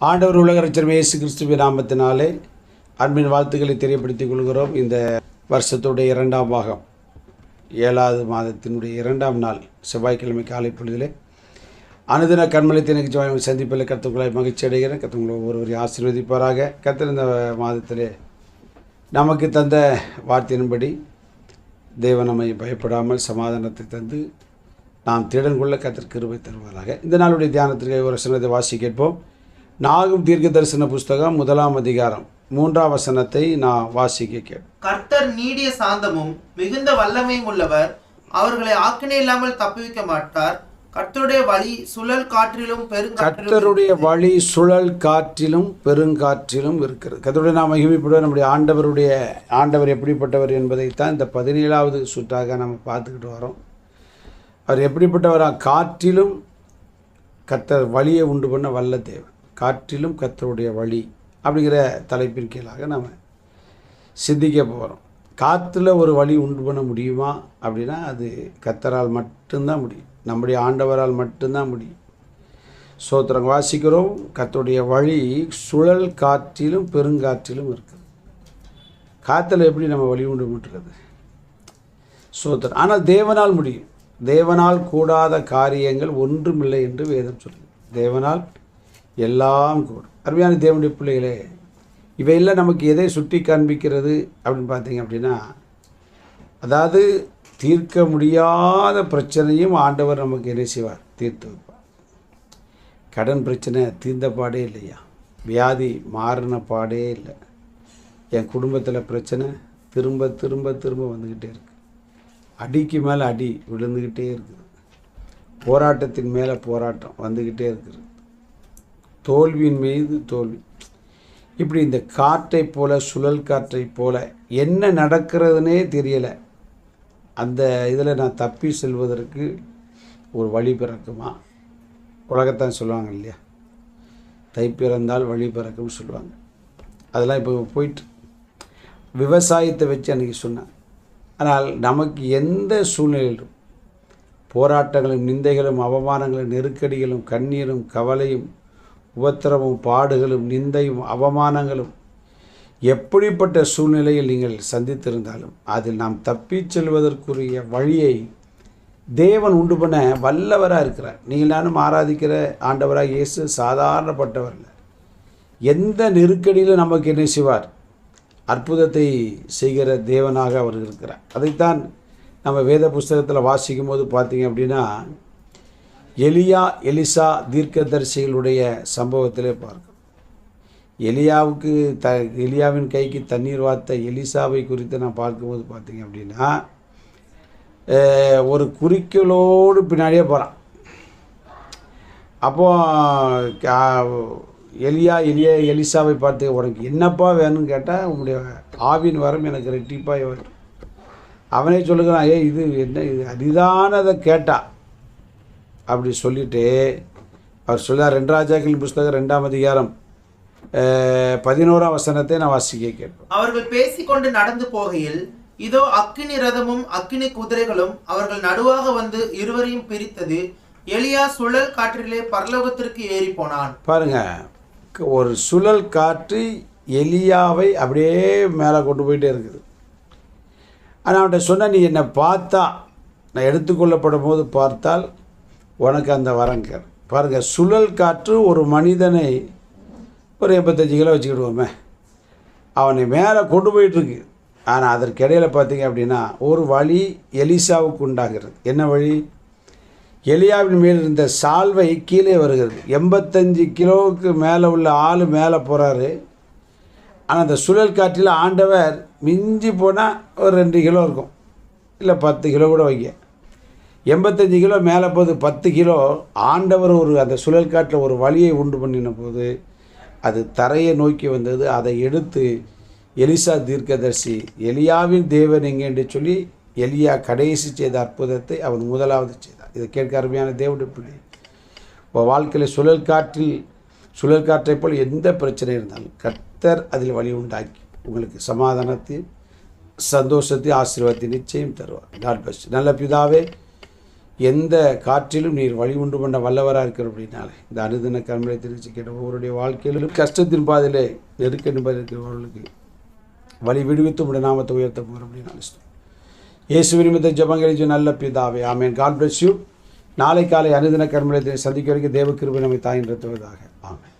ஆண்டவர் உலகரட்சர் இயேசு கிறிஸ்துவ நாமத்தினாலே அன்பின் வாழ்த்துக்களை தெரியப்படுத்திக் கொள்கிறோம். இந்த வருஷத்துடைய இரண்டாம் பாகம் ஏழாவது மாதத்தினுடைய இரண்டாம் நாள் செவ்வாய்க்கிழமை காலை பொழுதிலே. அனுதின கண்மலைத்தினுக்கு சந்திப்பில் கற்றுக்கொள்ள மகிழ்ச்சி அடைகிறேன். கற்றுங்களை ஒருவரை ஆசீர்வதிப்பாராக. கத்திருந்த மாதத்திலே நமக்கு தந்த வார்த்தையின்படி தேவன் நம்மை பயப்படாமல் சமாதானத்தை தந்து நாம் திடன் கொள்ள கத்திற்கு இருவை தருவதாக இந்த நாளுடைய தியானத்திற்கு ஒரு சிலதை வாசி கேட்போம் நாகும் தீர்க்க தரிசன புஸ்தகம் முதலாம் அதிகாரம் மூன்றாம் வசனத்தை நான் வாசிக்க கேட்போம் கர்த்தர் நீடிய சாந்தமும் மிகுந்த வல்லமையும் உள்ளவர். அவர்களை ஆக்கினை இல்லாமல் தப்புவிக்க மாட்டார். கர்த்தருடைய வழி சுழல் காற்றிலும் கர்த்தருடைய வழி சுழல் காற்றிலும் பெருங்காற்றிலும் இருக்கிறது. கர்த்தருடைய நாம் மகிமைப்படுவோம். நம்முடைய ஆண்டவருடைய ஆண்டவர் எப்படிப்பட்டவர் என்பதைத்தான் இந்த பதினேழாவது சுற்றாக நம்ம பார்த்துக்கிட்டு வரோம். அவர் எப்படிப்பட்டவரா? காற்றிலும் கர்த்தர் வழியை உண்டு பண்ண வல்ல தேவன். காற்றிலும் கத்தருடைய வழி அப்படிங்கிற தலைப்பின் கீழாக நாம் சிந்திக்க போகிறோம் காற்றுல ஒரு வழி உண்டு பண்ண முடியுமா அப்படின்னா அது கத்தரால் மட்டும்தான் முடியும். நம்முடைய ஆண்டவரால் மட்டும்தான் முடியும். சோத்திரம் வாசிக்கிறோம். கத்தருடைய வழி சுழல் காற்றிலும் பெருங்காற்றிலும் இருக்குது. காற்றுல எப்படி நம்ம வழி உண்டு பண்ணுறது சோத்திரம் ஆனால் தேவனால் முடியும். தேவனால் கூடாத காரியங்கள் ஒன்றுமில்லை என்று வேதம் சொல்லுது. தேவனால் எல்லாம் கூடும் அருமையான தேவனுடைய பிள்ளைகளே இவையெல்லாம் நமக்கு எதை சுட்டி காண்பிக்கிறது அப்படின்னு பார்த்தீங்க அப்படின்னா அதாவது தீர்க்க முடியாத பிரச்சனையும் ஆண்டவர் நமக்கு என்ன செய்வார்? தீர்த்து வைப்பார். கடன் பிரச்சனை தீர்ந்த பாடே இல்லையா? வியாதி மாறின பாடே இல்லை. என் குடும்பத்தில் பிரச்சனை திரும்ப திரும்ப திரும்ப வந்துக்கிட்டே இருக்குது அடிக்கு மேலே அடி விழுந்துக்கிட்டே இருக்குது. போராட்டத்தின் மேலே போராட்டம் வந்துக்கிட்டே இருக்குது. தோல்வியின் மீது தோல்வி. இப்படி இந்த காற்றை போல சுழல் காற்றை போல என்ன நடக்கிறதுனே தெரியலை. அந்த இதில் நான் தப்பி செல்வதற்கு ஒரு வழி பிறக்குமா? உலகத்தான் சொல்லுவாங்க இல்லையா? தை பிறந்தால் வழி பிறக்கும்னு சொல்லுவாங்க. அதெல்லாம் இப்போ போயிட்டு விவசாயத்தை வச்சு அன்றைக்கி சொன்னேன். ஆனால் நமக்கு எந்த சூழ்நிலையிலும் போராட்டங்களும் நிந்தைகளும் அவமானங்களும் நெருக்கடிகளும் கண்ணீரும் கவலையும் உபத்திரமும் பாடுகளும் நிந்தையும் அவமானங்களும் எப்படிப்பட்ட சூழ்நிலையில் நீங்கள் சந்தித்திருந்தாலும் அதில் நாம் தப்பிச் செல்வதற்குரிய வழியை தேவன் உண்டு பண்ண வல்லவராக இருக்கிறார். நீங்கள் நானும் ஆராதிக்கிற ஆண்டவராக இயேசு சாதாரணப்பட்டவர் இல்லை. எந்த நெருக்கடியிலும் நமக்கு என்ன செய்வார்? அற்புதத்தை செய்கிற தேவனாக அவர் இருக்கிறார். அதைத்தான் நம்ம வேத புஸ்தகத்தில் வாசிக்கும் போது பார்த்தீங்க அப்படின்னா எலியா எலிசா தீர்க்கதரிசிகளுடைய சம்பவத்திலே பார்க்கும் எலியாவுக்கு த எலியாவின் கைக்கு தண்ணீர் வார்த்த எலிசாவை குறித்து நான் பார்க்கும்போது பார்த்தீங்க அப்படின்னா ஒரு குறிக்கோளோடு பின்னாடியே போகிறான் அப்போ எலியா எலியா எலிசாவை பார்த்து உனக்கு என்னப்பா வேணும்னு கேட்டால் உன்னுடைய ஆவின் வரம் எனக்கு ரெட்டிப்பாக வரும். அவனே சொல்லுகிறான் ஏ இது என்ன இது அரிதானதை கேட்டால் அப்படி சொல்லிட்டு அவர் சொல்லார் ரெண்டு ராஜாக்களின் புஸ்தகம் ரெண்டாம் அதிகாரம் அஹ், பதினோராம் வசனத்தை நான் வாசிக்க கேட்பேன். அவர்கள் பேசிக்கொண்டு நடந்து போகையில் இதோ அக்கினி ரதமும் அக்கினி குதிரைகளும் அவர்கள் நடுவாக வந்து இருவரையும் பிரித்தது. எலியா சுழல் காற்றிலே பரலோகத்திற்கு ஏறி போனான். பாருங்க ஒரு சுழல் காற்று எலியாவை அப்படியே மேலே கொண்டு போயிட்டே இருக்குது. ஆனால் அவன்கிட்ட சொன்ன நீ என்னை பார்த்தா? நான் எடுத்துக்கொள்ளப்படும் போது பார்த்தால் உனக்கு அந்த வரங்கர். பாருங்க சுழல் காற்று ஒரு மனிதனை ஒரு எண்பத்தஞ்சு கிலோ வச்சுக்கிடுவோமே. அவனை மேலே கொண்டு போயிட்டுருக்கு. ஆனால் அதற்கிடையில் பார்த்தீங்க அப்படின்னா ஒரு வழி எலிசாவுக்கு உண்டாகிறது. என்ன வழி? எலியாவின் மேல் இருந்த சால்வை கீழே வருகிறது. எண்பத்தஞ்சு கிலோவுக்கு மேலே உள்ள ஆள் மேலே போகிறாரு ஆனால் அந்த சுழல் காற்றில் ஆண்டவர் மிஞ்சி போனால் ஒரு ரெண்டு கிலோ இருக்கும். இல்லை பத்து கிலோ கூட வைக்க எண்பத்தஞ்சு கிலோ மேலே போகுது பத்து கிலோ. ஆண்டவர் ஒரு அந்த சுழல் காட்டில் ஒரு வழியை உண்டு பண்ணின போது அது தரையை நோக்கி வந்தது. அதை எடுத்து எலிசா தீர்க்கதர்சி எலியாவின் தேவன் எங்கே? என்று சொல்லி எலியா கடைசி செய்த அற்புதத்தை அவன் முதலாவது செய்தார். இதை கேட்க அருமையான தேவனுடைய பிள்ளை. இப்போ வாழ்க்கையில் சுழல் காற்றில் சுழல் காற்றை போல் எந்த பிரச்சனை இருந்தாலும் கர்த்தர் அதில் வழி உண்டாக்கி உங்களுக்கு சமாதானத்தையும் சந்தோஷத்தையும் ஆசீர்வாதத்தை நிச்சயம் தருவார். காட் பெஸ்ட் நல்ல பிதாவே எந்த காற்றிலும் நீர் வழி உண்டு பண்ண வல்லவராக இருக்கிற அப்படின்னாலே இந்த அனுதின கர்மலை திருச்சி கேட்ட ஒவ்வொருடைய வாழ்க்கையிலும் கஷ்டத்தின் பாதிலே நெருக்க நிபதி இருக்கிறவர்களுக்கு வழி விடுவித்து உடைய நாமத்தை உயர்த்த போகிற அப்படின்னு இயேசு நிமித்த ஜபங்களிச்சு நல்ல பிதாவே ஆமேன். காட் பிளஸ் யூ நாளை காலை அனுதின கர்மலயத்தை சந்திக்க வரைக்கும் தேவ கிருபை நம்மை தாயின் ஆமேன்.